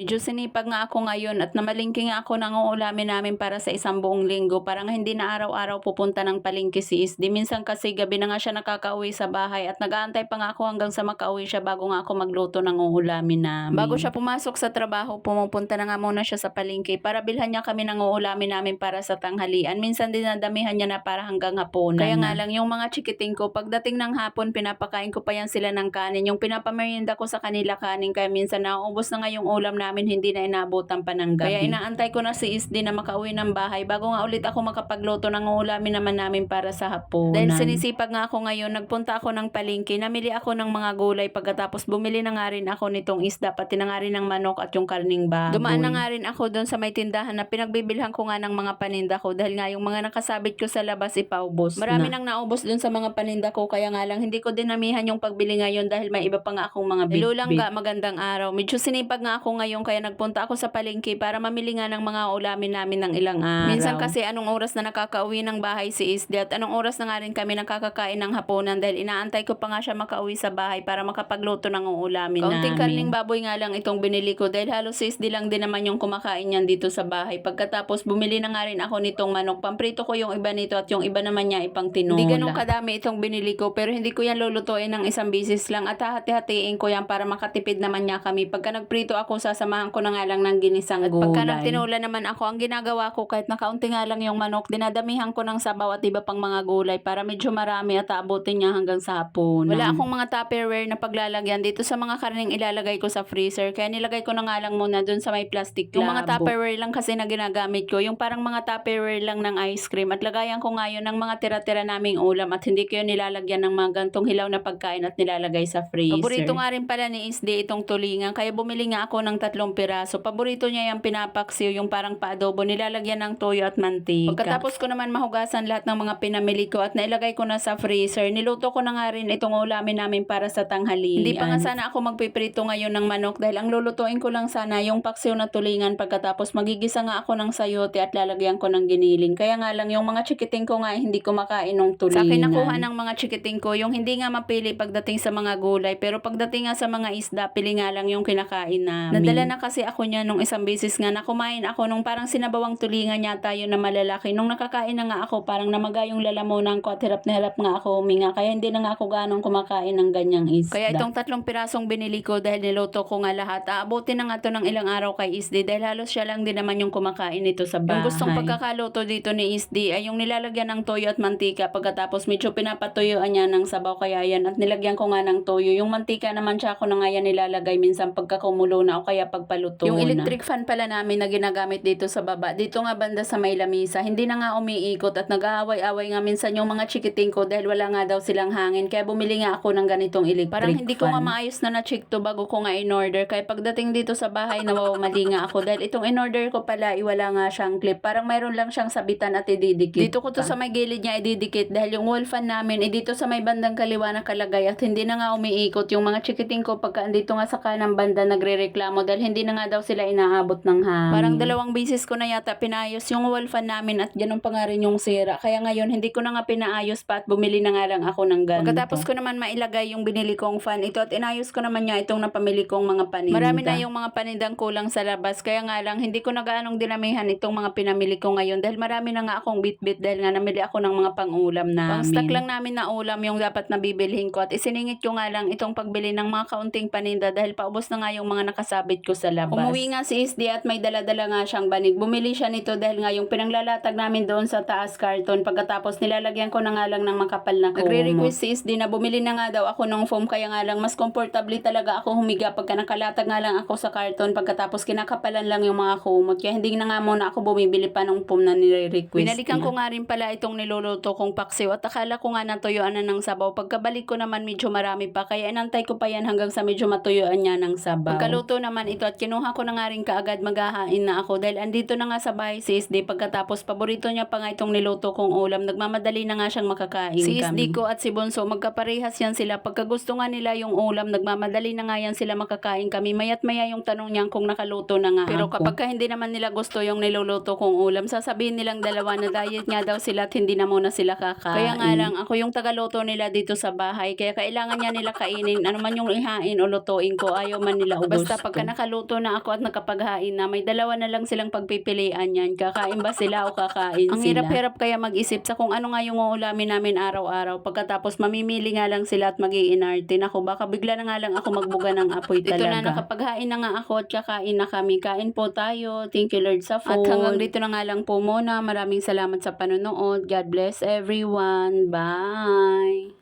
Medyo sinipag nga ako ngayon at namalingki nga ako ng uulamin namin para sa isang buong linggo. Parang hindi na araw-araw pupunta ng palengke si Isdi. Minsan kasi gabi na nga siya nakakauwi sa bahay at nag-aantay pa nga ako hanggang sa makauwi siya bago nga ako magluto ng uulamin namin. Bago siya pumasok sa trabaho, pumupunta na nga muna siya sa palengke para bilhan niya kami ng uulamin namin para sa tanghalian. Minsan din nadamihan niya na para hanggang hapunan. Kaya nga lang yung mga chikiting ko, pagdating ng hapon, pinapakain ko pa yan sila ng kanin. Yung pinapamerienda ko sa kanila kanin, kaya minsan nauubos na nga yung ulam namin, hindi na inaabutan pa ng gabi. Kaya inaantay ko na si Isdi na makauwi ng bahay bago nga ulit ako makapagluto ng ulamin naman namin para sa hapunan. Dahil sinisipag nga ako ngayon, nagpunta ako ng palengke, namili ako ng mga gulay pagkatapos bumili na nga rin ako nitong isda, pati na nga rin ng manok at yung karning baboy. Dumaan na nga rin ako doon sa may tindahan na pinagbibilhan ko nga ng mga paninda ko dahil nga yung mga nakasabit ko sa labas ipaubos Marami nang naubos doon sa mga paninda ko kaya nga lang hindi ko dinamihan yung pagbili ngayon dahil may iba pa nga akong mga bit Hello lang ka, magandang araw. Medyo sinipag nga ako ngayon kaya nagpunta ako sa palengke para mamili nga ng mga ulamin namin ng ilang araw. Minsan kasi anong oras na nakakauwi ng bahay si Isdi at anong oras na nga rin kami nakakakain ng hapunan dahil inaantay ko pa nga siya makauwi sa bahay para makapagluto ng uulamin Kaunting namin. karning baboy nga lang itong binili ko dahil halos si Isdi lang din naman yung kumakain yan dito sa bahay. Pagkatapos bumili na nga rin ako nitong manok. Pamprito ko yung iba nito at yung iba naman niya ipang tinola. Hindi ganun kadami itong binili ko pero hindi ko yan lulutuin ng isang bisis lang at hahati-hatiin ko yan para makatipid naman niya kami. Pagka nagprito ako, sasamahan ko na nga lang ng ginisang at Pagka gulay. nagtinola naman ako, ang ginagawa ko kahit nakaunti nga lang yung manok, dinadamihan ko ng sabaw at iba pang mga gulay para medyo marami at aabutin niya hanggang sa hapon. Wala akong mga tupperware na paglalagyan dito sa mga karning ilalagay ko sa freezer. Kaya nilagay ko na nga lang muna dun sa may plastic Yung mga Labo. tupperware lang kasi na ginagamit ko. Yung parang mga tupperware lang ng ice cream. At lagayan ko nga yun ng mga tira-tira naming ulam at hindi ko yun nilalagyan ng mga gantong hilaw na pagkain at nilalagay sa freezer. Paborito nga rin pala ni Isdi itong tulingan. Kaya bumili nga ako ng tatlong piraso. Paborito niya yung pinapaksiw, yung parang paadobo. Nilalagyan ng toyo at mantika. Pagkatapos ko naman mahugasan lahat ng mga pinamili ko at nailagay ko na sa freezer, niluto ko na nga rin itong ulamin namin para sa tanghalian. Hindi pa nga sana ako magpiprito ngayon ng manok dahil ang lulutuin ko lang sana yung paksiw na tulingan pagkatapos magigisa nga ako ng sayote at lalagyan ko ng giniling. Kaya nga lang yung mga chikiting ko nga hindi ko makain ng tulingan. Sa akin nakuha ng mga chikiting ko yung hindi nga mapili pagdating sa mga gulay pero pagdating nga sa mga isda, pili nga lang yung kinakain namin. Nadala na kasi ako niya nung isang beses nga na kumain ako nung parang sinabawang tulingan yata yun na malalaki. Nung nakakain na nga ako, parang namaga yung lalamunan ko at hirap na hirap nga ako huminga. Kaya hindi na nga ako ganong kumakain ng ganyang isda. Kaya itong tatlong pirasong binili ko dahil niluto ko nga lahat, aabutin na nga to ng ilang araw kay Isdi dahil halos siya lang din naman yung kumakain nito sa bahay. Yung gustong pagkakaluto dito ni Isdi ay yung nilalagyan ng toyo at mantika pagkatapos medyo pinapatuyuan niya ng sabaw kaya yan at nilagyan ko nga ng toyo. Yung mantika naman siya ako na nga yan nilalagay minsan pagka kumulo na o kaya pagpaluto yung na. electric fan pala namin na ginagamit dito sa baba, dito nga banda sa may lamisa, hindi na nga umiikot at nag-aaway-away nga minsan yung mga chikiting ko dahil wala nga daw silang hangin. Kaya bumili nga ako ng ganitong electric Parang hindi ko nga fan. maayos na na-check to bago ko nga in-order. Kaya pagdating dito sa bahay, nawawamali nga ako dahil itong in-order ko pala, iwala nga siyang clip. Parang mayroon lang siyang sabitan at ididikit. Dito ko to sa may gilid niya ididikit dahil yung wall fan namin, eh dito sa may bandang kaliwa nakalagay at hindi na nga umiikot. Yung mga chikiting ko pagka andito nga sa kanang banda nagre-reklamo dahil hindi na nga daw sila inaabot ng hangin. Parang dalawang bisis ko na yata pinayos yung wall fan namin at ganun pa nga rin yung sira. Kaya ngayon hindi ko na nga pinaayos pa at bumili na nga lang ako ng ganito. Pagkatapos ko naman mailagay yung binili kong fan ito at inayos ko naman niya itong napamili kong mga paninda. Marami na yung mga panindang kulang sa labas kaya nga lang hindi ko na gaanong dinamihan itong mga pinamili ko ngayon dahil marami na nga akong bit-bit dahil nga namili ako ng mga pang-ulam namin. Pang-stock lang namin na ulam yung dapat na bibilhin ko at isiningit ko nga lang itong pagbili ng mga kaunting paninda dahil paubos na nga yung mga nakasabit ko sa labas. Umuwi nga si Isdi at may dala-dala nga siyang banig. Bumili siya nito dahil nga yung pinanglalatag namin doon sa taas karton pagkatapos nilalagyan ko na nga lang ng makapal na kumot. Nagre-request si Isdi na bumili na nga daw ako ng foam kaya nga lang mas comfortable talaga ako humiga pagka nakalatag nga lang ako sa karton pagkatapos kinakapalan lang yung mga kumot. Kaya hindi na nga muna ako bumibili pa ng foam na nire-request Binalikan niya. ko nga rin pala itong niluluto kong paksiw at akala ko nga natuyuan na ng sabaw. Pagkabalik ko naman medyo marami pa kaya inantay ko pa yan hanggang sa medyo matuyuan niya ng sabaw. Pagkaluto naman ito at kinuha ko na nga rin kaagad maghahain na ako dahil andito na nga sa bahay si Isdi pagkatapos paborito niya pa nga itong niluto kong ulam. Nagmamadali na nga siyang makakain Si Isdi ko at si Bonso magkaparehas yan sila. Pagka gusto nga nila yung ulam, nagmamadali na nga yan sila makakain kami. Mayat maya yung tanong niyan kung nakaluto na nga Pero ako. kapag ka hindi naman nila gusto yung niluluto kong ulam, sasabihin nilang dalawa na diet nga daw sila at hindi na muna sila kakain. Kaya nga lang, ako yung tagaluto nila dito sa bahay. Kaya kailangan niya nila kainin. Ano man yung ihain o lutuin ko, ayaw man nila ubusin. Basta pagka nakaluto na ako at nakapaghain na, may dalawa na lang silang pagpipilian yan. Kakain ba sila o kakain Ang sila? hirap-hirap kaya mag-isip sa kung ano nga yung uulamin namin araw-araw. Pagkatapos mamimili nga lang sila at mag-iinarte. Naku, baka bigla na nga lang ako magbuga ng apoy Ito talaga. na, nakapaghain na nga ako at kakain na kami. Kain po tayo. Thank you Lord sa food. At hanggang dito na nga lang po muna. Maraming salamat sa panonood. God bless everyone. Bye!